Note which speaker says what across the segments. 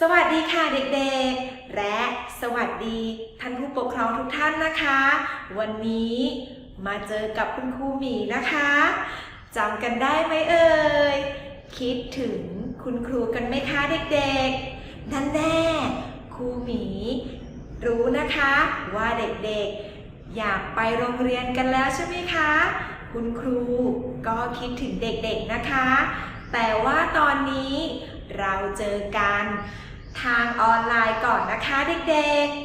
Speaker 1: สวัสดีค่ะเด็กๆ และสวัสดีท่านผู้ปกครองทุกท่านนะคะ วันนี้มาเจอกับคุณครูหมีนะคะจำกันได้ไหมเอ่ย คิดถึงคุณครูกันไหมคะเด็กๆ นั่นแน่ครูหมี รู้นะคะว่าเด็กๆ อยากไปโรงเรียนกันแล้วใช่ไหมคะ คุณครูก็คิดถึงเด็กๆนะคะ แต่ว่าตอนนี้เราเจอกัน ทางออนไลน์ก่อนนะคะเด็กๆ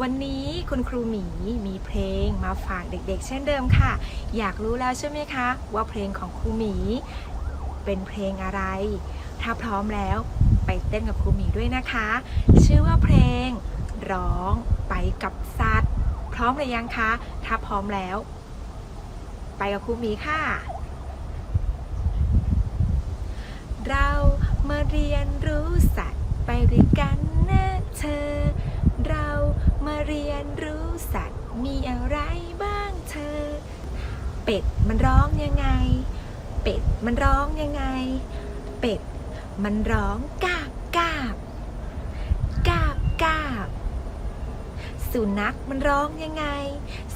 Speaker 1: วันนี้คุณครูหมีมีเพลงมาฝากเด็กๆ เช่นเดิมค่ะ อยากรู้แล้วใช่ไหมคะ ว่าเพลงของครูหมีเป็นเพลงอะไร ถ้าพร้อมแล้วไปเต้นกับครูหมีด้วยนะคะ ชื่อว่าเพลงร้องไปกับสัตว์ พร้อมหรือยังคะ ถ้าพร้อมแล้ว ไปกับครูหมีค่ะ เรา มาเรียนรู้สัตว์ไปด้วยกันนะเธอ เรามาเรียนรู้สัตว์มีอะไรบ้างเธอ เป็ดมันร้องยังไง เป็ดมันร้องยังไง เป็ดมันร้องกาบกาบกาบกาบสุนัขมันร้องยังไง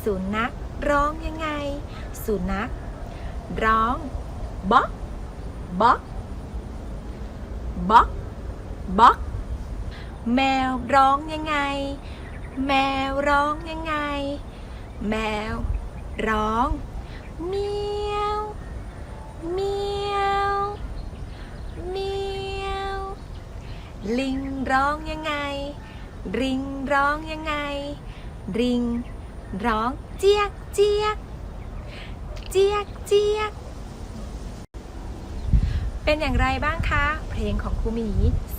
Speaker 1: สุนัขร้องยังไง สุนัขร้องบ๊อกบ๊อก บ๊อกบ๊อกแมวร้องยังไง แมวร้องยังไง แมวร้องเมียวเมียวเมียวลิงร้องยังไงริงร้องยังไงริงร้องเจียกเจียกเจียกเจียก เป็นอย่างไรบ้างคะ เพลงของครูหมี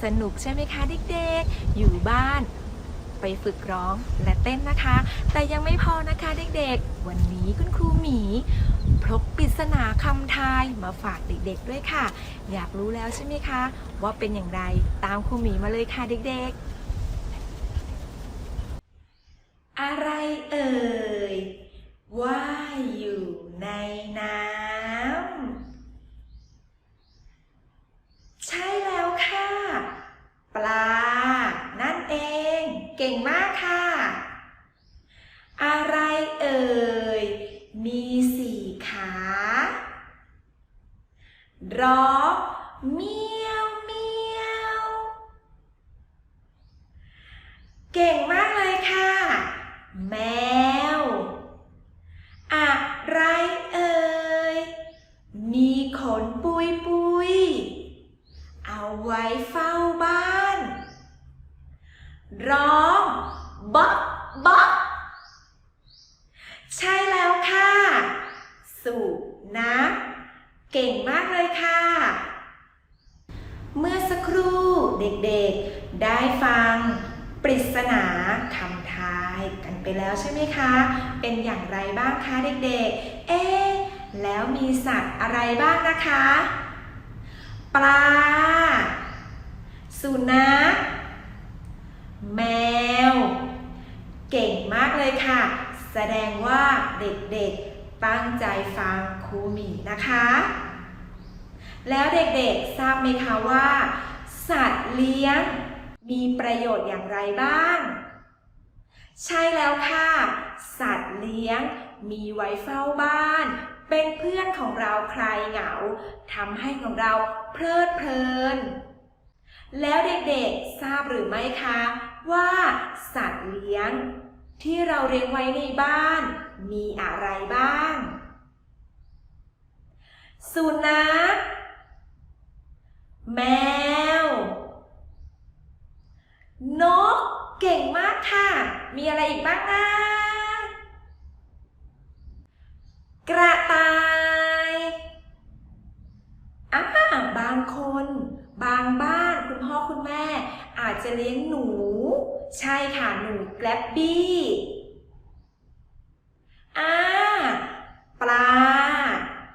Speaker 1: สนุกใช่ไหมคะเด็กๆ อยู่บ้าน ไปฝึกร้องและเต้นนะคะ แต่ยังไม่พอนะคะเด็กๆ วันนี้คุณครูหมีพกปริศนาคำทายมาฝากเด็กๆด้วยค่ะ อยากรู้แล้วใช่ไหมคะ ว่าเป็นอย่างไรตามครูหมีมาเลยค่ะเด็กๆ อะไรเอ่ย ว่ายอยู่ในน้ำ ใช่แล้วค่ะ ปลา นั่นเอง เก่งมากค่ะ อะไรเอ่ย มีสี่ขา ร้องเมียวเมียว เก่งมากเลยค่ะ แมว อะไรเอ่ย มีขนปุยปุย เอาไว้เฝ้าบ้าน ร้องบ๊อกบ๊อกใช่แล้วค่ะ สูบนะเก่งมากเลยค่ะ เมื่อสักครู่เด็กๆได้ฟังปริศนาคำทายกันไปแล้วใช่ไหมคะ เป็นอย่างไรบ้างคะเด็กๆ เอ๊แล้วมีสัตว์อะไรบ้างนะคะ ปลา สุนัข แมว เก่งมากเลยค่ะ แสดงว่าเด็กๆ ตั้งใจฟังครูหมีนะคะ แล้วเด็กๆทราบไหมคะว่า สัตว์เลี้ยงมีประโยชน์อย่างไรบ้าง ใช่แล้วค่ะ สัตว์เลี้ยงมีไว้เฝ้าบ้าน เป็นเพื่อนของเราใคลายเหงาทำให้ของเราเพลิดเพลิน แล้วเด็กๆทราบหรือไม่คะว่าสัตว์เลี้ยง ที่เราเลี้ยงไว้ในบ้าน มีอะไรบ้าง สุนัข แมว นก เก่งมากค่ะ มีอะไรอีกบ้างนะ กระต่ายอ่าบางคน บางบ้านคุณพ่อคุณแม่ อาจจะเลี้ยงหนู ใช่ค่ะ หนูแกลบบี้อ่าปลา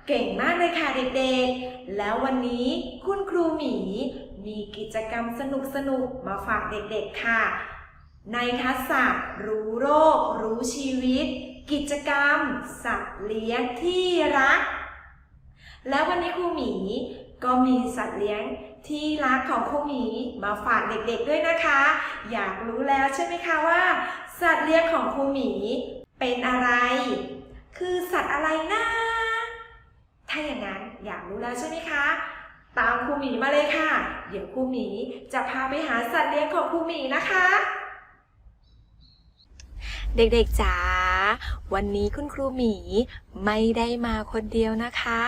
Speaker 1: เก่งมากเลยค่ะเด็กๆ แล้ววันนี้คุณครูหมีมีกิจกรรมสนุกๆมาฝากเด็กๆค่ะ ในทักษะรู้โรค รู้ชีวิต กิจกรรม สัตว์เลี้ยงที่รัก แล้ววันนี้ครูหมีก็มีสัตว์เลี้ยงที่รักของครูหมีมาฝากเด็กๆด้วยนะคะ อยากรู้แล้วใช่ไหมคะว่า สัตว์เลี้ยงของครูหมีเป็นอะไร แล้วใช่ไหมคะ ตามครูหมีมาเลยค่ะ เดี๋ยวครูหมีจะพาไปหาสัตว์เลี้ยงของครูหมีนะคะ เด็กๆจ๋า วันนี้คุณครูหมีไม่ได้มาคนเดียวนะคะ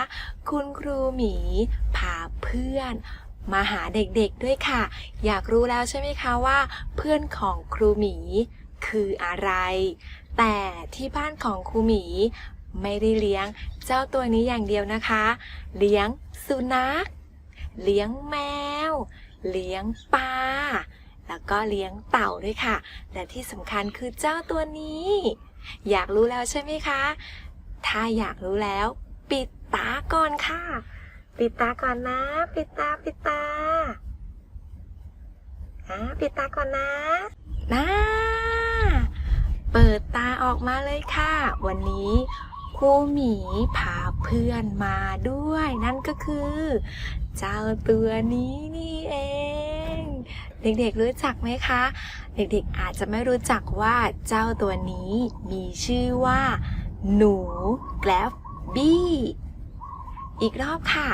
Speaker 1: คุณครูหมีพาเพื่อนมาหาเด็กๆด้วยค่ะ อยากรู้แล้วใช่ไหมคะว่า เพื่อนของครูหมีคืออะไร แต่ที่บ้านของครูหมีไม่ได้เลี้ยง เจ้าตัวนี้อย่างเดียวนะคะ เลี้ยงสุนัข เลี้ยงแมว เลี้ยงปลา แล้วก็เลี้ยงเต่าด้วยค่ะ และที่สำคัญคือเจ้าตัวนี้ อยากรู้แล้วใช่ไหมคะ ถ้าอยากรู้แล้ว ปิดตาก่อนค่ะ ปิดตาก่อนนะ ปิดตา ปิดตาอ่าปิดตาก่อนนะนะเปิดตาออกมาเลยค่ะ วันนี้ ครูหมีพาเพื่อนมาด้วย นั่นก็คือ เจ้าตัวนี้นี่เอง เด็กๆรู้จักไหมคะ เด็กๆอาจจะไม่รู้จักว่าเจ้าตัวนี้มีชื่อว่า หนูแกลฟบี้อีกรอบค่ะ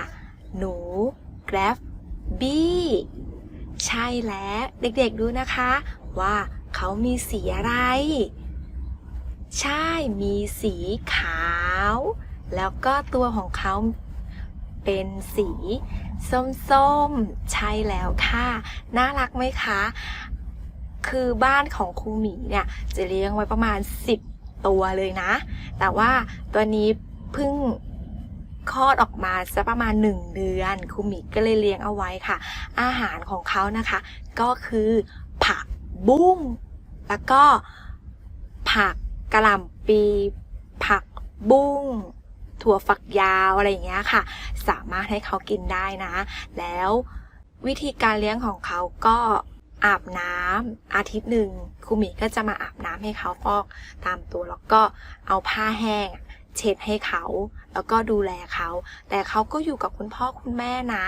Speaker 1: หนูแกลฟบี้ใช่แล้ว เด็กๆดูนะคะ ว่าเขามีสีอะไร ใช่มีสีขาว แล้วก็ตัวของเขาเป็นสีส้มๆ ใช่แล้วค่ะ น่ารักไหมคะ คือบ้านของครูหมีเนี่ย จะเลี้ยงไว้ประมาณ 10 ตัวเลยนะ แต่ว่าตัวนี้เพิ่งคลอดออกมาสักประมาณ 1 เดือนครูหมีก็เลยเลี้ยงเอาไว้ค่ะ อาหารของเขานะคะ ก็คือผักบุ้ง แล้วก็ผัก กระหล่ำปีผักบุ้งถั่วฝักยาวอะไรอย่างเงี้ยค่ะ สามารถให้เขากินได้นะ แล้ววิธีการเลี้ยงของเขาก็อาบน้ำอาทิตย์หนึ่งครูหมีก็จะมาอาบน้ำให้เขาฟอกตามตัวแล้วก็เอาผ้าแห้งเช็ดให้เขา แล้วก็ดูแลเขา แต่เขาก็อยู่กับคุณพ่อคุณแม่นะ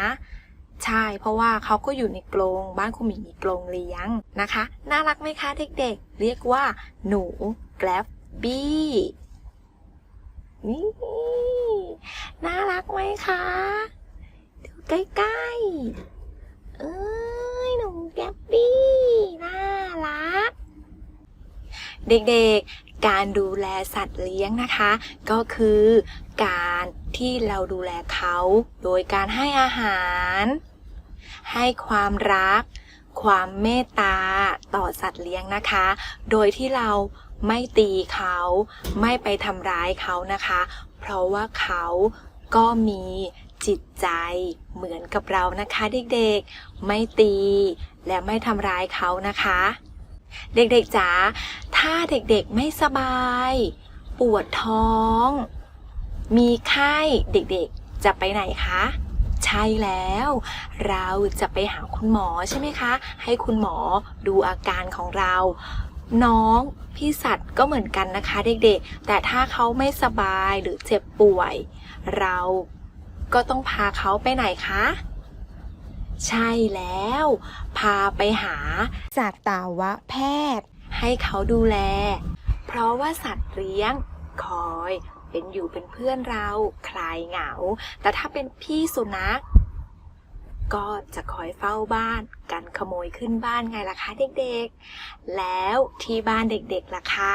Speaker 1: ใช่เพราะว่าเขาก็อยู่ในกรงบ้านคุณหมีมีกรงเลี้ยงนะคะ น่ารักไหมคะเด็กๆ เรียกว่าหนูแกลบ บีนี่ น่ารักไหมคะ ดูใกล้ๆ เอ้ยหนูแกบบี้ น่ารัก เด็กๆ การดูแลสัตว์เลี้ยงนะคะ ก็คือการที่เราดูแลเขา โดยการให้อาหาร ให้ความรัก ความเมตตาต่อสัตว์เลี้ยงนะคะ โดยที่เรา ไม่ตีเขา ไม่ไปทำร้ายเขานะคะ เพราะว่าเขาก็มีจิตใจเหมือนกับเรานะคะเด็กๆ ไม่ตี และไม่ทำร้ายเขานะคะ เด็กๆจ๋า ถ้าเด็กๆไม่สบาย ปวดท้อง มีไข้เด็กๆ จะไปไหนคะใช่แล้ว เราจะไปหาคุณหมอใช่ไหมคะ ให้คุณหมอดูอาการของเรา น้องพี่สัตว์ก็เหมือนกันนะคะเด็กๆ แต่ถ้าเขาไม่สบายหรือเจ็บป่วย เราก็ต้องพาเขาไปไหนคะ ใช่แล้ว พาไปหาสัตวแพทย์ ให้เขาดูแล เพราะว่าสัตว์เลี้ยงคอยเป็นอยู่เป็นเพื่อนเราคลายเหงา แต่ถ้าเป็นพี่สุนัข ก็จะคอยเฝ้าบ้านกันขโมยขึ้นบ้านไงล่ะคะเด็กๆ แล้วที่บ้านเด็กๆล่ะคะ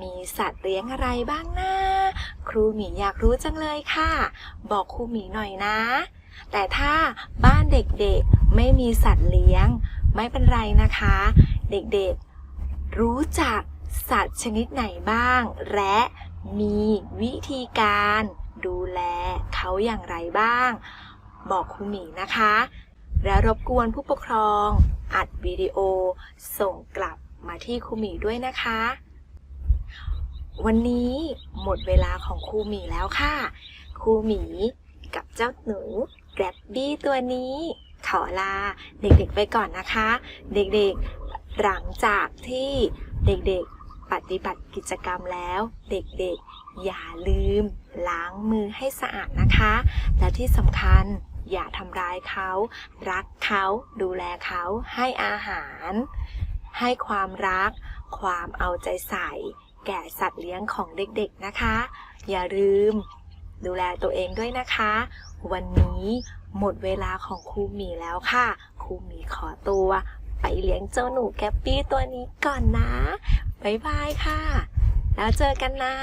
Speaker 1: มีสัตว์เลี้ยงอะไรบ้างนะครูหมีอยากรู้จังเลยค่ะ บอกครูหมีหน่อยนะ แต่ถ้าบ้านเด็กๆไม่มีสัตว์เลี้ยง ไม่เป็นไรนะคะ เด็กๆ รู้จักสัตว์ชนิดไหนบ้าง และมีวิธีการดูแลเขาอย่างไรบ้าง บอกครูหมีนะคะ และรบกวนผู้ปกครอง อัดวิดีโอ ส่งกลับมาที่ครูหมีด้วยนะคะ วันนี้หมดเวลาของครูหมีแล้วค่ะ ครูหมีกับเจ้าหนูแกรบบี้ตัวนี้ ขอลาเด็กๆไปก่อนนะคะ เด็กๆหลังจากที่เด็กๆปฏิบัติกิจกรรมแล้ว เด็กๆอย่าลืมล้างมือให้สะอาดนะคะ และที่สำคัญ อย่าทำร้ายเขา รักเขา ดูแลเขา ให้อาหาร ให้ความรัก ความเอาใจใส่ แก่สัตว์เลี้ยงของเด็กๆนะคะ อย่าลืม ดูแลตัวเองด้วยนะคะ วันนี้หมดเวลาของครูหมีแล้วค่ะครูหมีขอตัวไปเลี้ยงเจ้าหนูแกปปี้ตัวนี้ก่อนนะ บ๊ายบายค่ะ แล้วเจอกันนะ